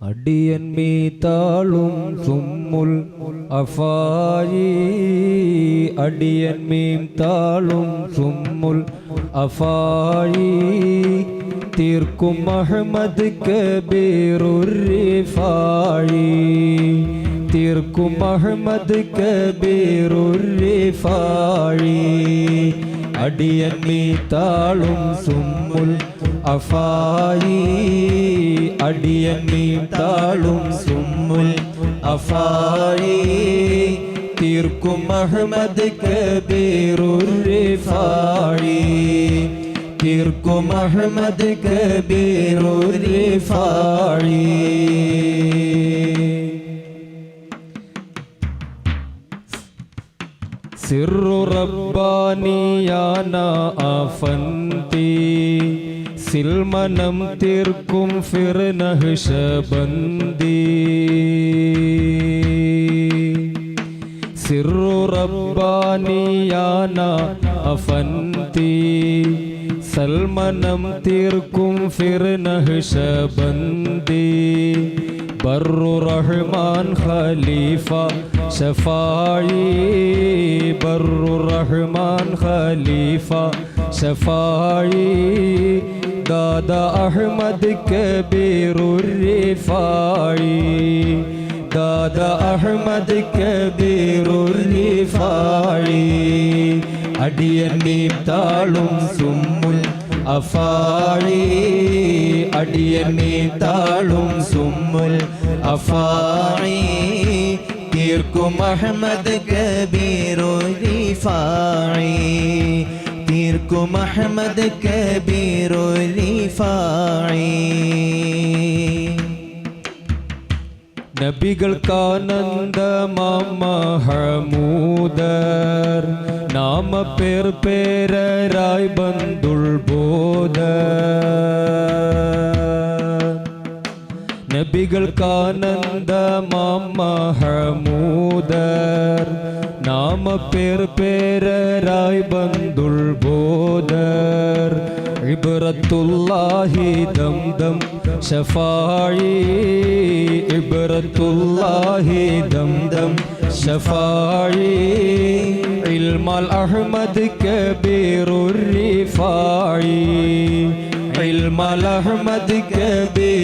അടിയൻ മീതാളും സുമ്മുൽ അഫായി. അടിയൻ മീം താളും സുമ്മുൽ അഫായി. തീർക്കും അഹമ്മദ് കബീറുറിഫായി തീർക്കും അഹമ്മദ് കബീറുറിഫായി അടിയൻ മീതാളും സുമ്മുൽ അഫായി അടിയൻ താളും സുമ്മുൽ അഫായി തീർക്കും അഹമ്മദ് കബീറുറിഫായി തീർക്കും അഹമ്മദ് കബീറുറിഫായി സിറു റബ്ബാനിയാന അഫന്തി. சில்மனம் தீர்க்கும் ஃபிருநகுஷபந்தி சிறு ரப்பானியானா அஃபந்தி. சல்மனம் தீர்க்கும் ஃபிருநகுஷபந்தி பர்ரு ரஹ்மான் ஹலீஃபா ஷஃபாயி. பர்ரு ரஹ்மான் ஹலீஃபா ஷஃபாயி. ദാദ അഹമ്മദ് കബീറുറിഫായി. ദാദ അഹമ്മദ് കബീറുറിഫായി. അടിയന്നീം താളും സുമ്മുൽ അഫാഴി അടിയന്നീ താളും സുമ്മുൽ അഫാഴി തീർക്കും അഹമ്മദ് കബീറുറിഫായി. തീർക്കും അഹമ്മദ് കബീറുറിഫായി നബികൾക്കാനന്ദമഹമൂദർ നാമ പേർ പേരായി ബന്ധുൾ ബോധ നബികൾക്കാനന്ദമഹമൂദർ നാമ പേർ പേരായി ബന്ധുൾ ബോധർ ഇബ്രത്തുല്ലാഹി ദംദം ഷഫായി ഇബ്രത്തുല്ലാഹി ദംദം ഷഫായി ഇൽമൽ അഹ്മദ് കബീറുറിഫായി ഇൽമൽ അഹമ്മദ് കബീറുറിഫായി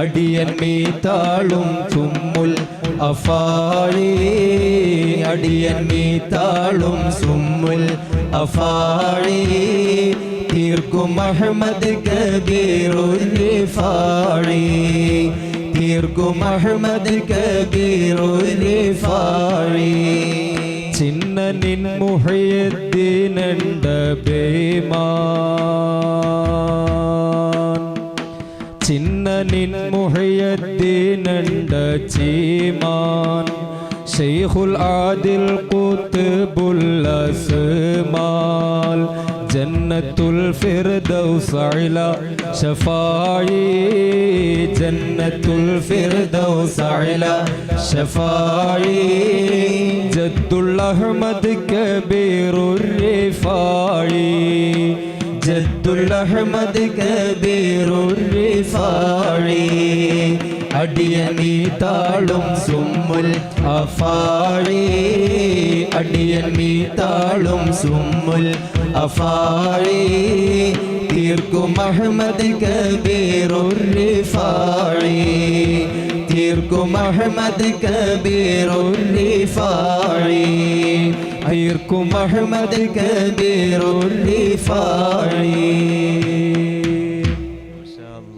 അടിയൻ മീതാളും ചുമ്മുൽ അഫാഴി അടിയൻ മീതാളും സുമ്മുൽ അഫാഴി തീർക്കും അഹമ്മദ് കബീറുറിഫാഴി തീർക്കും അഹമ്മദ് കബീറുറിഫാഴി ചിന്നനിൻ മുഹയദ്ദീനണ്ട ബേമാൻ ചിന്നനിൻ മുഹയദ്ദീനണ്ട ചീമാൻ ഷെയ്ഖുൽ ആദിൽ ഖുത്ബുൽ അസ്മാൽ ജന്നത്തുൽ ഫിർദൗസ് അല ഷഫായി ജന്നത്തുൽ ഫിർദൗസ് അല ഷഫായി ജദ്ദുൽ അഹ്മദ് കബീറുർ ജദ്ദുൽ അഹ്മദ് കബീറുറിഫാഴി അടിയനീ താളും സുമ്മുൽ അഫാഴി അടിയനീ താളും സുമ്മുൽ അഫാഴി തീർക്കും അഹ്മദ് കബീറുറിഫാഴി غيركم أحمد كبير الرفاعي غيركم أحمد كبير الرفاعي